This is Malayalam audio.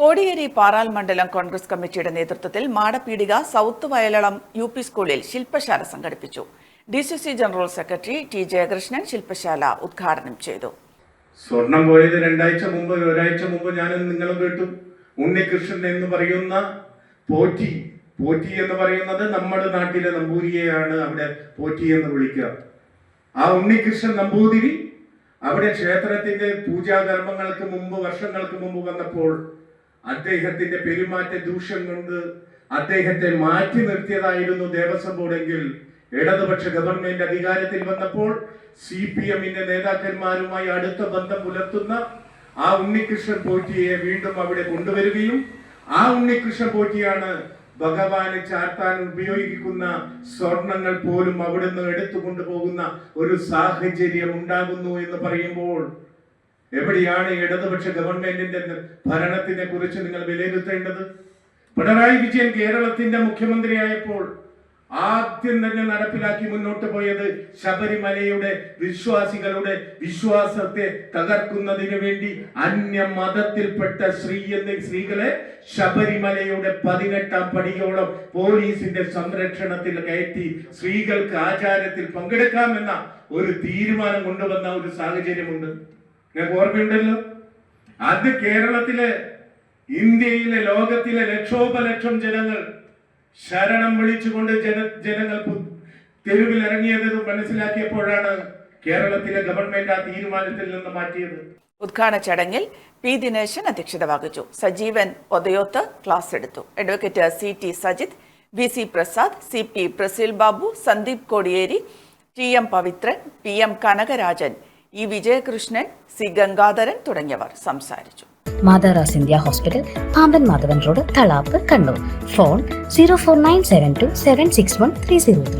കോടിയേരി പാറാൽ മണ്ഡലം കോൺഗ്രസ് കമ്മിറ്റിയുടെ നേതൃത്വത്തിൽ Madappeedika south Vayalalam U P സ്കൂളിൽ ശില്പശാല സംഘടിപ്പിച്ചു. D C C general secretary T Jayakrishnan ശില്പശാല ഉദ്ഘാടനം ചെയ്തു. സ്വർണം പോയത് രണ്ടാഴ്ച മുമ്പ് ഒരാഴ്ച മുമ്പ് ഞാനും നിങ്ങളും കേട്ടു. ഉണ്ണികൃഷ്ണൻ എന്ന് പറയുന്ന പോറ്റി പോറ്റി എന്ന് പറയുന്നത് നമ്മുടെ നാട്ടിലെ നമ്പൂതിരിയെയാണ് അവിടെ പോറ്റി എന്ന് വിളിക്കുക. ആ ഉണ്ണികൃഷ്ണൻ നമ്പൂതിരി അവിടെ ക്ഷേത്രത്തിന്റെ പൂജാകർമ്മങ്ങൾക്ക് മുമ്പ് വർഷങ്ങൾക്ക് മുമ്പ് വന്നപ്പോൾ അദ്ദേഹത്തിന്റെ പെരുമാറ്റ ദൂഷ്യം കൊണ്ട് അദ്ദേഹത്തെ മാറ്റി നിർത്തിയതായിരുന്നു ദേവസ്വം ബോർഡെങ്കിൽ ഇടതുപക്ഷ ഗവൺമെന്റ് അധികാരത്തിൽ വന്നപ്പോൾ സി പി എമ്മിന്റെ നേതാക്കന്മാരുമായി അടുത്ത ബന്ധം പുലർത്തുന്ന ആ ഉണ്ണികൃഷ്ണൻ പോറ്റിയെ വീണ്ടും അവിടെ കൊണ്ടുവരികയും ആ ഉണ്ണികൃഷ്ണൻ പോറ്റിയാണ് ഭഗവാന് ചാർത്താൻ ഉപയോഗിക്കുന്ന സ്വർണങ്ങൾ പോലും അവിടുന്ന് എടുത്തു കൊണ്ടുപോകുന്ന ഒരു സാഹചര്യം ഉണ്ടാകുന്നു എന്ന് പറയുമ്പോൾ എവിടെയാണ് ഇടതുപക്ഷ ഗവൺമെന്റിന്റെ ഭരണത്തിനെ കുറിച്ച് നിങ്ങൾ വിലയിരുത്തേണ്ടത്? പിണറായി വിജയൻ കേരളത്തിന്റെ മുഖ്യമന്ത്രിയായപ്പോൾ ആദ്യം തന്നെ നടപ്പിലാക്കി മുന്നോട്ട് പോയത് ശബരിമലയുടെ വിശ്വാസികളുടെ വിശ്വാസത്തെ തകർക്കുന്നതിന് വേണ്ടി അന്യ മതത്തിൽപ്പെട്ട സ്ത്രീ എന്ന സ്ത്രീകളെ ശബരിമലയുടെ പതിനെട്ടാം പടിയോളം പോലീസിന്റെ സംരക്ഷണത്തിൽ കയറ്റി സ്ത്രീകൾക്ക് ആചാരത്തിൽ പങ്കെടുക്കാമെന്ന ഒരു തീരുമാനം കൊണ്ടുവന്ന ഒരു സാഹചര്യമുണ്ട്. നിങ്ങൾക്ക് ഓർമ്മയുണ്ടല്ലോ? അത് കേരളത്തിലെ ഇന്ത്യയിലെ ലോകത്തിലെ ലക്ഷോപലക്ഷം ജനങ്ങൾ ശരണം വിളിച്ചുകൊണ്ട് ജന ജനങ്ങൾ തെരുവിൽ ഇറങ്ങിയത് മനസ്സിലാക്കിയപ്പോഴാണ് കേരളത്തിലെ ഗവൺമെന്റ് ആ തീരുമാനത്തിൽ നിന്ന് മാറ്റിയത്. ഉദ്ഘാടന ചടങ്ങിൽ പി ദിനേശൻ അധ്യക്ഷത വഹിച്ചു. സജീവൻ ഒതയോത്ത് ക്ലാസ് എടുത്തു. Advocate C T Sajith V C Prasad C P Prasil Babu Sandeep Kodiyeri T M Pavithran P M Kanakarajan E Vijayakrishnan C Gangadharan തുടങ്ങിയവർ സംസാരിച്ചു. മാതാറാസ് India hospital Pamban Madhavan road Thalap Kannur phone zero four nine seven two seven six one three zero three